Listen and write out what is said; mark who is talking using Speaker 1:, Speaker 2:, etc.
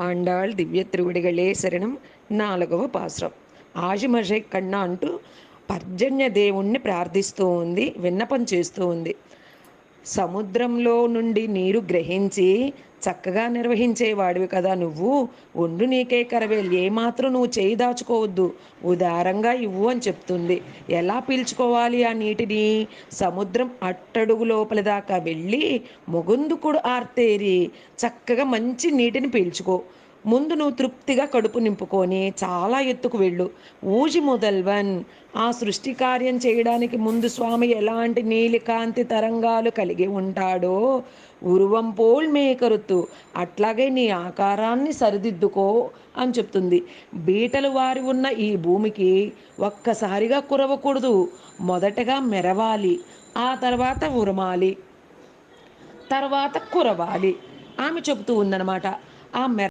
Speaker 1: ఆండాళ్ దివ్య తిరువిడిగళే శరణం నాలుగవ పాశ్రం. ఆజిమషే కన్నా అంటూ పర్జన్య దేవుణ్ణి ప్రార్థిస్తూ ఉంది విన్నపం చేస్తూ ఉంది. సముద్రంలో నుండి నీరు గ్రహించి చక్కగా నిర్వహించేవాడివి కదా నువ్వు. ఒండు నీకే కరవేలు ఏమాత్రం నువ్వు చేయి దాచుకోవద్దు. ఉదారంగా ఇవ్వు అని చెప్తుంది. ఎలా పీల్చుకోవాలి ఆ నీటిని? సముద్రం అట్టడుగు లోపల దాకా వెళ్ళి మొగుందుకుడు ఆర్తేరి. చక్కగా మంచి నీటిని పీల్చుకో. ముందు నువ్వు తృప్తిగా కడుపు నింపుకొని చాలా ఎత్తుకు వెళ్ళు. ఊజి మొదల్వన్ ఆ సృష్టి కార్యం చేయడానికి ముందు స్వామి ఎలాంటి నీలికాంతి తరంగాలు కలిగి ఉంటాడో ఉరువం పోల్ మేకరుతు అట్లాగే నీ ఆకారాన్ని సరిదిద్దుకో అని చెప్తుంది. బీటలు వారి ఉన్న ఈ భూమికి ఒక్కసారిగా కురవకూడదు. మొదటగా మెరవాలి ఆ తర్వాత ఉరమాలి తర్వాత కురవాలి. ఆమె చెబుతూ ఉందన్నమాట. ఆ మెర